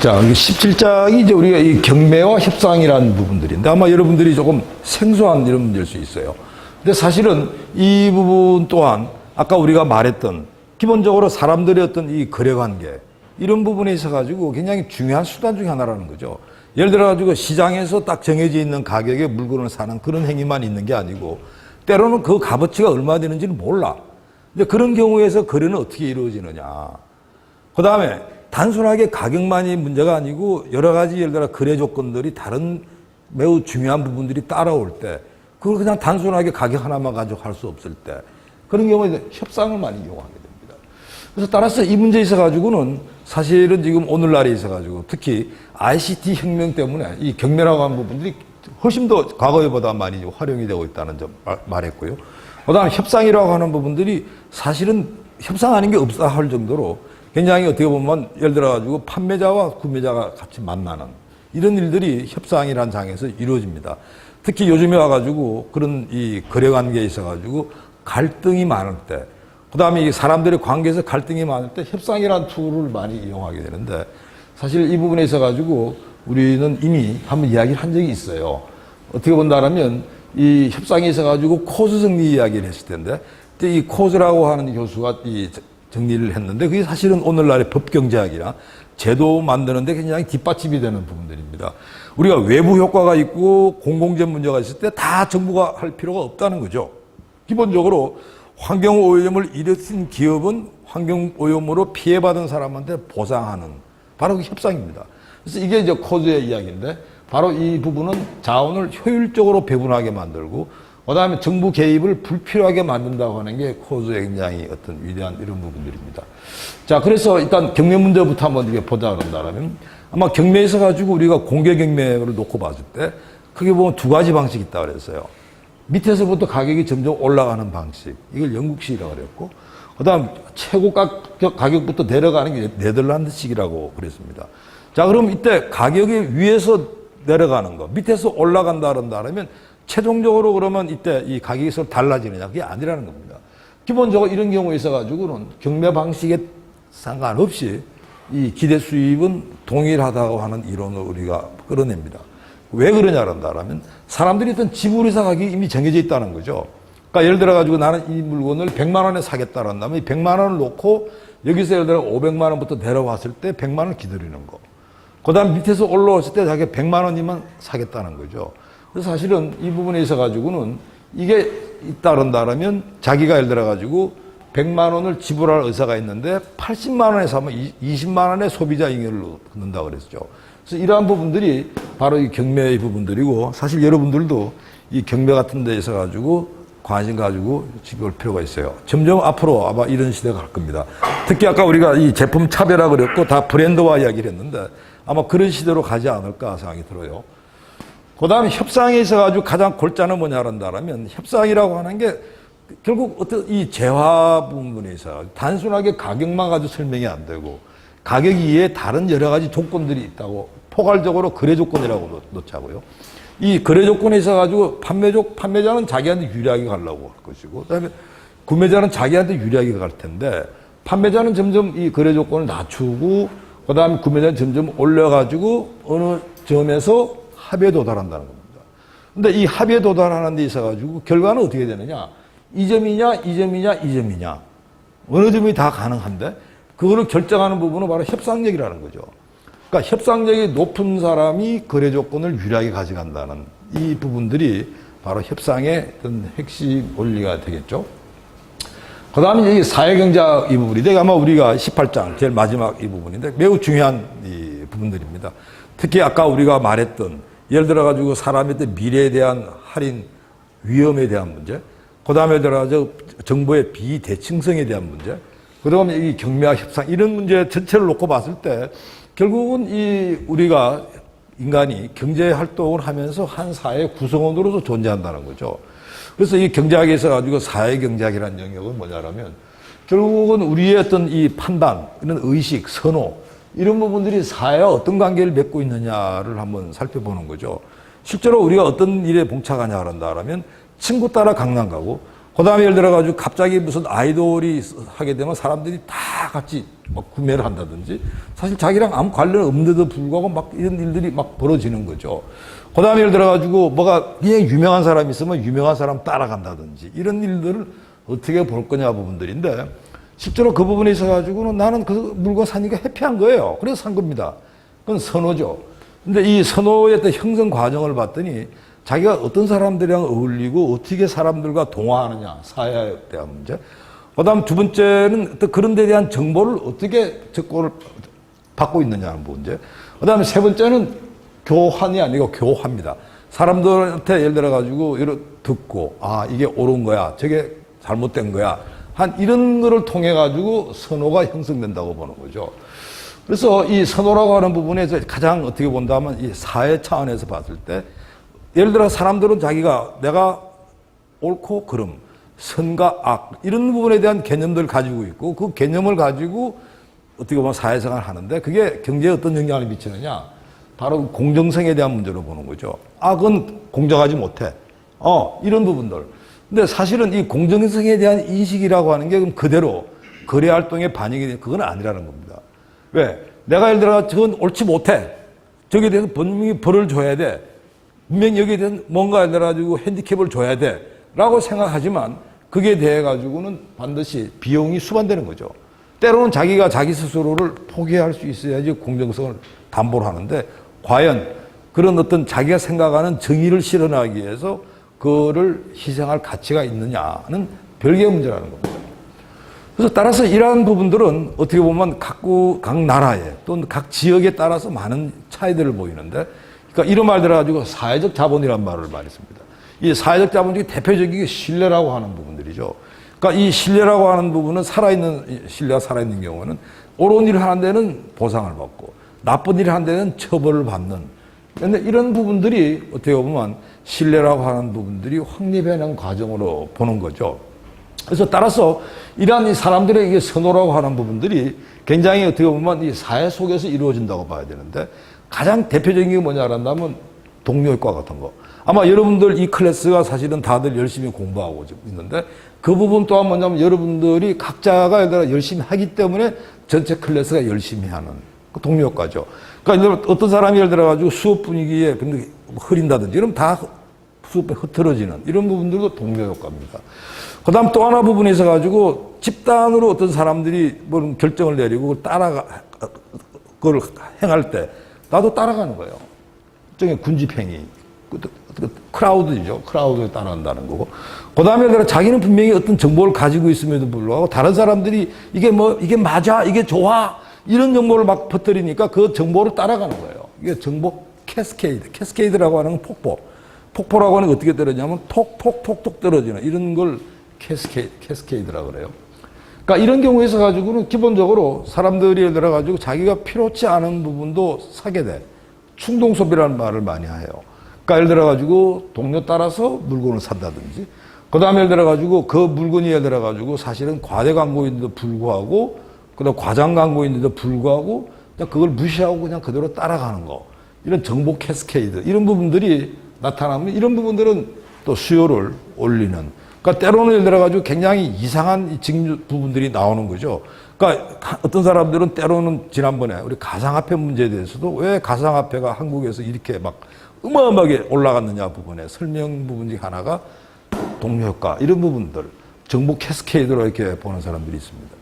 자, 17장이 이제 우리가 이 경매와 협상이라는 부분들인데 아마 여러분들이 조금 생소한 이런 문제일 수 있어요. 근데 사실은 이 부분 또한 아까 우리가 말했던 기본적으로 사람들의 어떤 이 거래 관계 이런 부분에 있어 가지고 굉장히 중요한 수단 중에 하나라는 거죠. 예를 들어 가지고 시장에서 딱 정해져 있는 가격에 물건을 사는 그런 행위만 있는 게 아니고 때로는 그 값어치가 얼마 되는지는 몰라. 근데 그런 경우에서 거래는 어떻게 이루어지느냐. 그 다음에 단순하게 가격만이 문제가 아니고 여러 가지 예를 들어 거래 조건들이 다른 매우 중요한 부분들이 따라올 때 그걸 그냥 단순하게 가격 하나만 가지고 할 수 없을 때 그런 경우에 협상을 많이 이용하게 됩니다. 그래서 따라서 이 문제에 있어 가지고는 사실은 지금 오늘날에 있어 가지고 특히 ICT 혁명 때문에 이 경매라고 하는 부분들이 훨씬 더 과거에보다 많이 활용이 되고 있다는 점 말- 말했고요. 그 다음에 협상이라고 하는 부분들이 사실은 협상 아닌 게 없다 할 정도로 굉장히 어떻게 보면 예를 들어 가지고 판매자와 구매자가 같이 만나는 이런 일들이 협상이라는 장에서 이루어집니다. 특히 요즘에 와가지고 그런 이 거래 관계에 있어가지고 갈등이 많을 때, 그 다음에 이 사람들의 관계에서 갈등이 많을 때 협상이라는 툴을 많이 이용하게 되는데 사실 이 부분에 있어가지고 우리는 이미 한번 이야기를 한 적이 있어요. 어떻게 본다면 이 협상에 있어가지고 코스 정리 이야기를 했을 텐데 이 코스라고 하는 교수가 이 정리를 했는데 그게 사실은 오늘날의 법경제학이나 제도 만드는데 굉장히 뒷받침이 되는 부분들입니다. 우리가 외부 효과가 있고 공공재 문제가 있을 때 다 정부가 할 필요가 없다는 거죠. 기본적으로 환경 오염을 일으킨 기업은 환경 오염으로 피해받은 사람한테 보상하는 바로 그 협상입니다. 그래서 이게 이제 코드의 이야기인데 바로 이 부분은 자원을 효율적으로 배분하게 만들고 그 다음에 정부 개입을 불필요하게 만든다고 하는 게 코드의 굉장히 어떤 위대한 이런 부분들입니다. 자, 그래서 일단 경매 문제부터 한번 이렇게 보자 그런다면 아마 경매에서 가지고 우리가 공개 경매를 놓고 봤을 때 크게 보면 두 가지 방식이 있다 그랬어요. 밑에서부터 가격이 점점 올라가는 방식. 이걸 영국식이라고 그랬고, 그 다음 최고 가격, 가격부터 내려가는 게 네덜란드식이라고 그랬습니다. 자, 그럼 이때 가격이 위에서 내려가는 거, 밑에서 올라간다 그런다면 최종적으로 그러면 이때 이 가격이 서로 달라지느냐? 그게 아니라는 겁니다. 기본적으로 이런 경우에 있어가지고는 경매 방식에 상관없이 이 기대 수입은 동일하다고 하는 이론을 우리가 끌어냅니다. 왜 그러냐 그런다면 사람들이 어떤 지불이사 가격이 이미 정해져 있다는 거죠. 그러니까 예를 들어 가지고 나는 이 물건을 100만 원에 사겠다 그다면 100만 원을 놓고 여기서 예를 들어 500만 원부터 내려왔을 때 100만 원 기다리는 거. 그 다음 밑에서 올라왔을 때 자기가 100만 원이면 사겠다는 거죠. 사실은 이 부분에 있어 가지고는 이게 그런다면 자기가 예를 들어 가지고 100만 원을 지불할 의사가 있는데 80만 원에 사면 20만 원의 소비자 잉여를 넣는다 그랬죠. 그래서 이러한 부분들이 바로 이 경매의 부분들이고 사실 여러분들도 이 경매 같은 데 있어 가지고 관심 가지고 지볼 필요가 있어요. 점점 앞으로 아마 이런 시대가 갈 겁니다. 특히 아까 우리가 이 제품 차별화 그랬고 다 브랜드화 이야기를 했는데 아마 그런 시대로 가지 않을까 생각이 들어요. 그 다음에 협상에 있어가지고 가장 골자는 뭐냐 한다면 협상이라고 하는 게 결국 어떤 이 재화 부분에 있어 단순하게 가격만 가지고 설명이 안 되고 가격 이외에 다른 여러 가지 조건들이 있다고 포괄적으로 거래 조건이라고 놓- 놓자고요. 이 거래 조건에 있어가지고 판매족, 판매자는 자기한테 유리하게 가려고 할 것이고, 그 다음에 구매자는 자기한테 유리하게 갈 텐데, 판매자는 점점 이 거래 조건을 낮추고, 그 다음에 구매자는 점점 올려가지고, 어느 점에서 합의에 도달한다는 겁니다. 근데 이 합의에 도달하는 데 있어가지고, 결과는 어떻게 되느냐? 이 점이냐, 이 점이냐, 이 점이냐. 어느 점이 다 가능한데, 그거를 결정하는 부분은 바로 협상력이라는 거죠. 그러니까 협상력이 높은 사람이 거래 조건을 유리하게 가져간다는 이 부분들이 바로 협상의 어떤 핵심 원리가 되겠죠. 그 다음에 이 사회경제학 이 부분인데 아마 우리가 18장 제일 마지막 이 부분인데 매우 중요한 이 부분들입니다. 특히 아까 우리가 말했던 예를 들어 가지고 사람의 미래에 대한 할인 위험에 대한 문제, 그 다음에 들어가서 정부의 비대칭성에 대한 문제, 그다음에 이 경매와 협상 이런 문제 전체를 놓고 봤을 때 결국은 이 우리가 인간이 경제 활동을 하면서 한 사회 구성원으로서 존재한다는 거죠. 그래서 이 경제학에서 가지고 사회 경제학이라는 영역은 뭐냐면 결국은 우리의 어떤 이 판단, 이런 의식, 선호 이런 부분들이 사회와 어떤 관계를 맺고 있느냐를 한번 살펴보는 거죠. 실제로 우리가 어떤 일에 봉착하냐 그런다면 친구 따라 강남 가고 그 다음에 예를 들어가지고 갑자기 무슨 아이돌이 하게 되면 사람들이 다 같이 막 구매를 한다든지 사실 자기랑 아무 관련 없는데도 불구하고 막 이런 일들이 막 벌어지는 거죠. 그 다음에 예를 들어가지고 뭐가 그냥 유명한 사람이 있으면 유명한 사람 따라간다든지 이런 일들을 어떻게 볼 거냐 부분들인데 실제로 그 부분에 있어 가지고는 나는 그 물건 사니까 해피한 거예요. 그래서 산 겁니다. 그건 선호죠. 근데 이 선호의 형성 과정을 봤더니 자기가 어떤 사람들이랑 어울리고 어떻게 사람들과 동화하느냐, 사회에 대한 문제. 그 다음 두 번째는 어떤 그런 데 대한 정보를 어떻게 접근을 받고 있느냐는 문제. 그 다음에 세 번째는 교환이 아니고 교화입니다. 사람들한테 예를 들어 가지고 이런 듣고, 아, 이게 옳은 거야. 저게 잘못된 거야. 한 이런 거를 통해 가지고 선호가 형성된다고 보는 거죠. 그래서 이 선호라고 하는 부분에서 가장 어떻게 본다면 이 사회 차원에서 봤을 때 예를 들어 사람들은 자기가 내가 옳고 그름, 선과 악 이런 부분에 대한 개념들을 가지고 있고 그 개념을 가지고 어떻게 보면 사회생활을 하는데 그게 경제에 어떤 영향을 미치느냐 바로 공정성에 대한 문제로 보는 거죠. 악은 공정하지 못해. 어 이런 부분들. 근데 사실은 이 공정성에 대한 인식이라고 하는 게 그럼 그대로 거래 활동에 반영이 되는 그건 아니라는 겁니다. 왜? 내가 예를 들어 저건 옳지 못해. 저기에 대해서 분명히 벌을 줘야 돼. 분명히 여기에 대한 뭔가 예를 들어 가지고 핸디캡을 줘야 돼. 라고 생각하지만 그게 대해 가지고는 반드시 비용이 수반되는 거죠. 때로는 자기가 자기 스스로를 포기할 수 있어야지 공정성을 담보를 하는데 과연 그런 어떤 자기가 생각하는 정의를 실현하기 위해서 그거를 희생할 가치가 있느냐는 별개의 문제라는 겁니다. 그래서 따라서 이러한 부분들은 어떻게 보면 각국, 각 나라에 또는 각 지역에 따라서 많은 차이들을 보이는데 그러니까 이런 말 들어가지고 사회적 자본이라는 말을 많이 씁니다. 이 사회적 자본 중에 대표적인 게 신뢰라고 하는 부분들이죠. 그러니까 이 신뢰라고 하는 부분은 살아있는, 신뢰가 살아있는 경우는 옳은 일을 하는 데는 보상을 받고 나쁜 일을 하는 데는 처벌을 받는. 그런데 이런 부분들이 어떻게 보면 신뢰라고 하는 부분들이 확립해낸 과정으로 보는 거죠. 그래서 따라서 이러한 이 사람들의 이게 선호라고 하는 부분들이 굉장히 어떻게 보면 이 사회 속에서 이루어진다고 봐야 되는데 가장 대표적인 게 뭐냐 한다면 동료효과 같은 거. 아마 여러분들 이 클래스가 사실은 다들 열심히 공부하고 있는데 그 부분 또한 뭐냐면 여러분들이 각자가 들어 열심히 하기 때문에 전체 클래스가 열심히 하는 그 동료효과죠. 그러니까 어떤 사람이 예를 들어가지고 수업 분위기에 근데 흐린다든지 이러면 다 수업에 흐트러지는 이런 부분들도 동료 효과입니다. 그 다음 또 하나 부분에 있어 가지고 집단으로 어떤 사람들이 뭐 결정을 내리고 따라가, 그걸 행할 때 나도 따라가는 거예요. 일종의 군집행위. 그, 크라우드죠. 크라우드에 따라한다는 거고. 그 다음에 자기는 분명히 어떤 정보를 가지고 있음에도 불구하고 다른 사람들이 이게 뭐, 이게 맞아, 이게 좋아, 이런 정보를 막 퍼뜨리니까 그 정보를 따라가는 거예요. 이게 정보 캐스케이드. 캐스케이드라고 하는 건 폭포. 폭포라고 하는 게 어떻게 떨어지냐면 톡, 톡, 톡, 톡 떨어지는 이런 걸 캐스케이드, 캐스케이드라고 그래요. 그러니까 이런 경우에 있어 가지고는 기본적으로 사람들이 예를 들어 가지고 자기가 필요치 않은 부분도 사게 돼. 충동 소비라는 말을 많이 해요. 그러니까 예를 들어 가지고 동료 따라서 물건을 산다든지 그 다음에 예를 들어 가지고 그 물건이 예를 들어 가지고 사실은 과대 광고인데도 불구하고 그다음 과장 광고인데도 불구하고 그냥 그걸 무시하고 그냥 그대로 따라가는 거. 이런 정보 캐스케이드 이런 부분들이 나타나면 이런 부분들은 또 수요를 올리는 그러니까 때로는 예를 들어가지고 굉장히 이상한 증 부분들이 나오는 거죠. 그러니까 어떤 사람들은 때로는 지난번에 우리 가상화폐 문제에 대해서도 왜 가상화폐가 한국에서 이렇게 막 어마어마하게 올라갔느냐 부분에 설명 부분 중 하나가 동료효과 이런 부분들 정보 캐스케이드로 이렇게 보는 사람들이 있습니다.